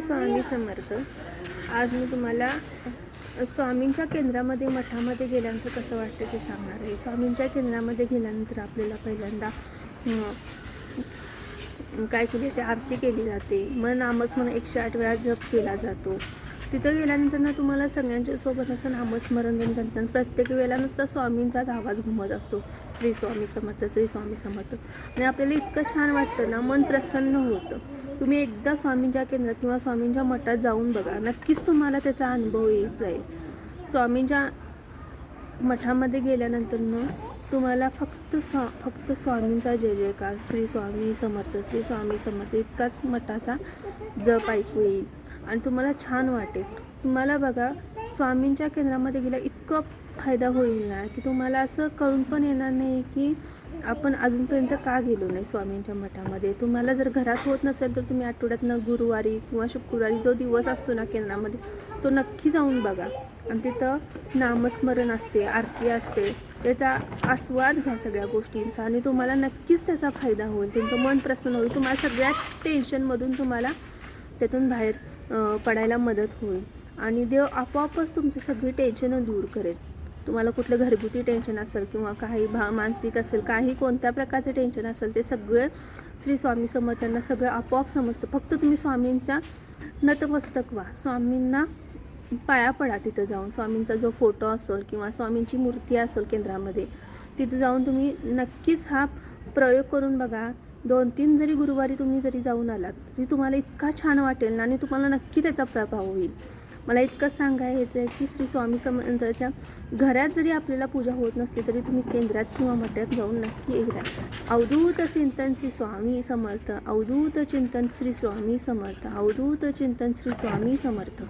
स्वामी समर्थ. आज मी तुम्हाला स्वामींच्या केंद्रामध्ये मठामध्ये गेल्यानंतर कसं वाटतं ते सांगणार आहे. स्वामींच्या केंद्रामध्ये गेल्यानंतर आपल्याला पहिल्यांदा काय केली ते आरती केली जाते. मग नामस्मरण एकशे आठ वेळा जप केला जातो. तिथं गेल्यानंतर ना तुम्हाला सगळ्यांच्या सोबत असं नामस्मरण दिन करतात. प्रत्येक वेळेला नुसता स्वामींचाच आवाज घुमत असतो. श्री स्वामी समर्थ श्री स्वामी समर्थ. आणि आपल्याला इतकं छान वाटतं ना मन प्रसन्न होतं. तुम्ही एकदा स्वामींच्या केंद्रात किंवा स्वामींच्या मठात जाऊन बघा नक्कीच तुम्हाला त्याचा अनुभव येत जाईल. स्वामींच्या मठामध्ये गेल्यानंतर ना तुम्हाला फक्त स्वा फक्त स्वामींचा जय जयकार श्री स्वामी समर्थ श्री स्वामी समर्थ इतकाच मठाचा जप ऐकू येईल. आणि तुम्हाला छान वाटेल. तुम्हाला बघा स्वामींच्या केंद्रामध्ये गेला इतका फायदा होईल ना की तुम्हाला असं कळून पण येणार नाही की आपण अजूनपर्यंत का गेलो नाही स्वामींच्या मठामध्ये. तुम्हाला जर घरात होत नसेल तर तुम्ही आठवड्यातनं गुरुवारी किंवा शुक्रवारी जो दिवस असतो ना केंद्रामध्ये तो नक्की जाऊन बघा. आणि तिथं नामस्मरण असते आरती असते. त्याचा आस्वाद घ्या सगळ्या गोष्टींचा आणि तुम्हाला नक्कीच त्याचा फायदा होईल. तुमचं मन प्रसन्न होईल. तुम्हाला सगळ्याच टेन्शनमधून तुम्हाला त्यातून बाहेर पडायला मदत होईल. आणि देव आपोआपच तुमची सगळी टेन्शनं दूर करेल. तुम्हाला कुठलं घरगुती टेन्शन असेल किंवा काही भा मानसिक असेल काही कोणत्या प्रकारचं टेन्शन असेल ते सगळे श्री स्वामी समर्थांना सगळं आपोआप समजतं. फक्त तुम्ही स्वामींच्या नतमस्तक व्हा. स्वामींना पाया पडा तिथं जाऊन. स्वामींचा जो फोटो असेल किंवा स्वामींची मूर्ती असेल केंद्रामध्ये तिथं जाऊन तुम्ही नक्कीच हा प्रयोग करून बघा. दोन तीन जरी गुरुवारी तुम्ही जरी जाऊन आलात तरी तुम्हाला इतका छान वाटेल ना आणि तुम्हाला नक्की त्याचा प्रभाव होईल. मला इतकंच सांगायचं आहे की श्री स्वामी समर्थाच्या घरात जरी आपल्याला पूजा होत नसली तरी तुम्ही केंद्रात किंवा मठात जाऊन नक्की एकदा अवधूत चिंतन श्री स्वामी समर्थ अवधूत चिंतन श्री स्वामी समर्थ अवधूत चिंतन श्री स्वामी समर्थ.